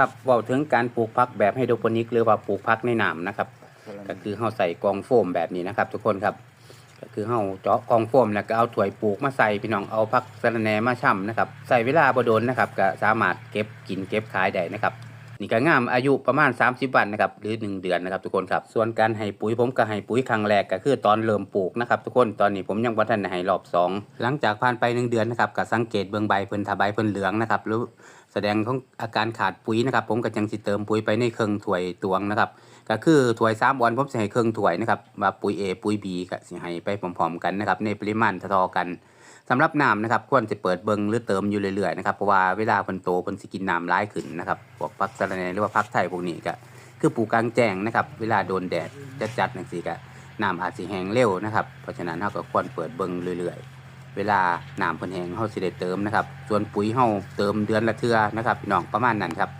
ครับเว่าถึงการปลูกพักแบบไฮโดรโปนิก หรือว่าปลูกพักในน้ำนะครับ ก็คือเฮาใส่กองโฟมแบบนี้นะครับ ทุกคนครับ ก็คือเฮาเจาะกองโฟมแล้วก็เอาถ้วยปลูกมาใส่พี่น้องเอาพักสะระแหน่มาช่ำนะครับ ใส่เวลาบ่โดนนะครับ ก็สามารถเก็บกินเก็บขายได้นะครับ นี่ก็งามอายุประมาณ 30 วันนะครับหรือ 1 เดือนนะครับทุกคนครับ ส่วนการให้ปุ๋ยผมก็ให้ปุ๋ยครั้งแรกก็คือตอนเริ่มปลูกนะครับทุกคนตอนนี้ผมยังบ่ทันให้รอบสองหลังจากผ่านไป 1 เดือนนะครับก็สังเกตเบิ่งใบเพิ่นถ้าใบเพิ่นเหลืองนะครับหรือแสดงของอาการขาดปุ๋ยนะครับผมก็จังสิเติมปุ๋ยไปในเครื่องถ้วยตวงนะครับก็คือถ้วย3ออนผมสิให้เครื่องถ้วยนะครับว่าปุ๋ย A ปุ๋ย B ก็สิให้ไปพร้อมๆกันนะครับในปริมาณเท่าๆกัน สำหรับน้ำนะครับควรจะเปิดเบิงหรือเติมอยู่เรื่อยๆนะครับเพราะว่าเวลาเพิ่นโตเพิ่นสิกินน้ำร้ายขึ้นนะครับพวกผักสะระแหนหรือว่าผักไทยพวกนี้ก็คือปลูกกลางแจ้งนะครับ เวลาโดนแดดจัดๆจังซี่ก็น้ำอาจสิแห้งเร็วนะครับเพราะฉะนั้นเฮาก็ควรเปิดเบิงเรื่อยๆ เวลาน้ำเพิ่นแห้งเฮาสิได้เติมนะครับ ส่วนปุ๋ยเฮาเติมเดือนละเทื่อนะครับพี่น้องประมาณนั้นครับ